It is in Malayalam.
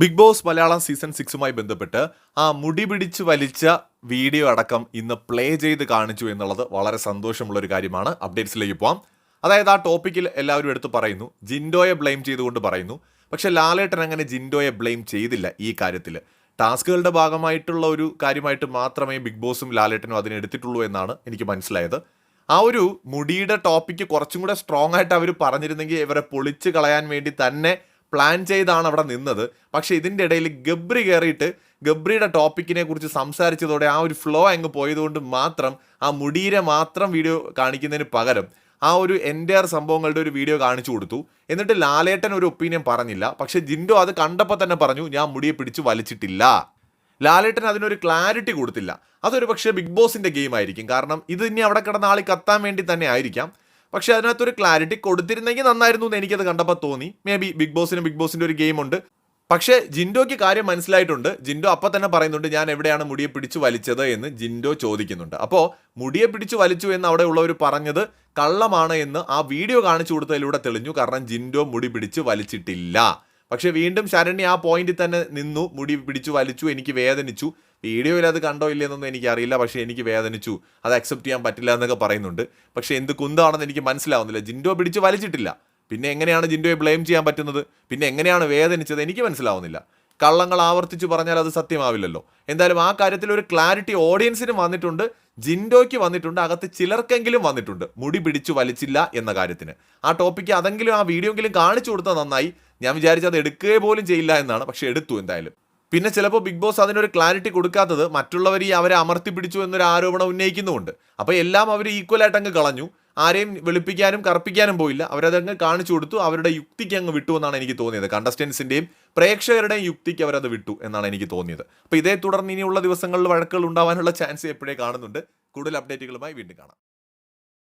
ബിഗ് ബോസ് മലയാളം സീസൺ സിക്സുമായി ബന്ധപ്പെട്ട് ആ മുടി പിടിച്ച് വലിച്ച വീഡിയോ അടക്കം ഇന്ന് പ്ലേ ചെയ്ത് കാണിച്ചു എന്നുള്ളത് വളരെ സന്തോഷമുള്ള ഒരു കാര്യമാണ്. അപ്ഡേറ്റ്സിലേക്ക് പോവാം. അതായത് ആ ടോപ്പിക്കിൽ എല്ലാവരും എടുത്ത് പറയുന്നു ജിൻഡോയെ ബ്ലെയിം ചെയ്തുകൊണ്ട് പറയുന്നു. പക്ഷേ ലാലേട്ടൻ അങ്ങനെ ജിൻഡോയെ ബ്ലെയിം ചെയ്തില്ല ഈ കാര്യത്തിൽ ടാസ്കുകളുടെ ഭാഗമായിട്ടുള്ള ഒരു കാര്യമായിട്ട് മാത്രമേ ബിഗ് ബോസും ലാലേട്ടനും അതിനെ എടുത്തിട്ടുള്ളൂ എന്നാണ് എനിക്ക് മനസ്സിലായത്. ആ ഒരു മുടിയുടെ ടോപ്പിക്ക് കുറച്ചും കൂടെ സ്ട്രോങ് ആയിട്ട് അവർ പറഞ്ഞിരുന്നെങ്കിൽ ഇവരെ പൊളിച്ച് കളയാൻ വേണ്ടി തന്നെ പ്ലാൻ ചെയ്താണ് അവിടെ നിന്നത്. പക്ഷേ ഇതിന്റെ ഇടയിൽ ഗബ്രി കയറിയിട്ട് ഗബ്രിയുടെ ടോപ്പിക്കിനെ കുറിച്ച് സംസാരിച്ചതോടെ ആ ഒരു ഫ്ലോ അങ്ങ് പോയതുകൊണ്ട് മാത്രം ആ മുടിയിലെ മാത്രം വീഡിയോ കാണിക്കുന്നതിന് പകരം ആ ഒരു എന്റെ സംഭവങ്ങളുടെ ഒരു വീഡിയോ കാണിച്ചു കൊടുത്തു. എന്നിട്ട് ലാലേട്ടൻ ഒരു ഒപ്പീനിയൻ പറഞ്ഞില്ല. പക്ഷേ ജിൻഡോ അത് കണ്ടപ്പോൾ തന്നെ പറഞ്ഞു ഞാൻ മുടിയെ പിടിച്ച് വലിച്ചിട്ടില്ല. ലാലേട്ടൻ അതിനൊരു ക്ലാരിറ്റി കൊടുത്തില്ല. അതൊരു പക്ഷേ ബിഗ് ബോസിന്റെ ഗെയിം ആയിരിക്കും. കാരണം ഇത് ഇനി അവിടെ കിടന്ന ആളി കത്താൻ വേണ്ടി തന്നെ ആയിരിക്കാം. പക്ഷെ അതിനകത്തൊരു ക്ലാരിറ്റി കൊടുത്തിരുന്നെങ്കിൽ നന്നായിരുന്നു എന്ന് എനിക്കത് കണ്ടപ്പോൾ തോന്നി. മേ ബി ബിഗ് ബോസിന് ബിഗ് ബോസിന്റെ ഒരു ഗെയിം ഉണ്ട്. പക്ഷേ ജിൻഡോയ്ക്ക് കാര്യം മനസ്സിലായിട്ടുണ്ട്. ജിൻഡോ അപ്പം തന്നെ പറയുന്നുണ്ട് ഞാൻ എവിടെയാണ് മുടിയെ പിടിച്ചു വലിച്ചത്? എന്ന് ജിൻഡോ ചോദിക്കുന്നുണ്ട്. അപ്പോൾ മുടിയെ പിടിച്ചു വലിച്ചു എന്ന് അവിടെ ഉള്ളവർ പറഞ്ഞത് കള്ളമാണ് എന്ന് ആ വീഡിയോ കാണിച്ചു കൊടുത്തതിലൂടെ തെളിഞ്ഞു. കാരണം ജിൻഡോ മുടി പിടിച്ച് വലിച്ചിട്ടില്ല. പക്ഷെ വീണ്ടും ശരണ്യ ആ പോയിന്റിൽ തന്നെ നിന്നു മുടി പിടിച്ചു വലിച്ചു എനിക്ക് വേദനിച്ചു. വീഡിയോയിൽ അത് കണ്ടോ ഇല്ലെന്നൊന്നും എനിക്കറിയില്ല പക്ഷേ എനിക്ക് വേദനിച്ചു. അത് അക്സെപ്റ്റ് ചെയ്യാൻ പറ്റില്ല എന്നൊക്കെ പറയുന്നുണ്ട്. പക്ഷേ എന്ത് കുന്താണെന്ന് എനിക്ക് മനസ്സിലാവുന്നില്ല. ജിൻഡോ പിടിച്ച് വലിച്ചിട്ടില്ല. പിന്നെ എങ്ങനെയാണ് ജിൻഡോയെ ബ്ലെയിം ചെയ്യാൻ പറ്റുന്നത്? പിന്നെ എങ്ങനെയാണ് വേദനിച്ചത്? എനിക്ക് മനസ്സിലാവുന്നില്ല. കള്ളങ്ങൾ ആവർത്തിച്ചു പറഞ്ഞാൽ അത് സത്യമാവില്ലല്ലോ. എന്തായാലും ആ കാര്യത്തിൽ ഒരു ക്ലാരിറ്റി ഓഡിയൻസിന് വന്നിട്ടുണ്ട്. ജിൻഡോയ്ക്ക് വന്നിട്ടുണ്ട്. അകത്ത് ചിലർക്കെങ്കിലും വന്നിട്ടുണ്ട്. മുടി പിടിച്ചു വലിച്ചില്ല എന്ന കാര്യത്തിന്. ആ ടോപ്പിക്ക് അതെങ്കിലും ആ വീഡിയോ എങ്കിലും കാണിച്ചു കൊടുത്താൽ നന്നായി. ഞാൻ വിചാരിച്ചത് അത് പോലും ചെയ്യില്ല എന്നാണ്. പക്ഷെ എടുത്തു എന്തായാലും. പിന്നെ ചിലപ്പോൾ ബിഗ് ബോസ് അതിനൊരു ക്ലാരിറ്റി കൊടുക്കാത്തത് മറ്റുള്ളവർ ഈ അവരെ അമർത്തി പിടിച്ചു എന്നൊരു ആരോപണം ഉന്നയിക്കുന്നുമുണ്ട്. അപ്പോൾ എല്ലാം അവർ ഈക്വലായിട്ട് അങ്ങ് കളഞ്ഞു. ആരെയും വെളുപ്പിക്കാനും കറുപ്പിക്കാനും പോയില്ല. അവരതങ്ങ് കാണിച്ചു കൊടുത്തു. അവരുടെ യുക്തിക്ക് അങ്ങ് വിട്ടു എന്നാണ് എനിക്ക് തോന്നിയത്. കണ്ടസ്റ്റൻസിന്റെയും പ്രേക്ഷകരുടെയും യുക്തിക്ക് അവരത് വിട്ടു എന്നാണ് എനിക്ക് തോന്നിയത്. അപ്പോൾ ഇതേ തുടർന്ന് ഇനിയുള്ള ദിവസങ്ങളിൽ വഴക്കുകൾ ഉണ്ടാവാനുള്ള ചാൻസ് എപ്പോഴേ കാണുന്നുണ്ട്. കൂടുതൽ അപ്ഡേറ്റുകളുമായി വീണ്ടും കാണാം.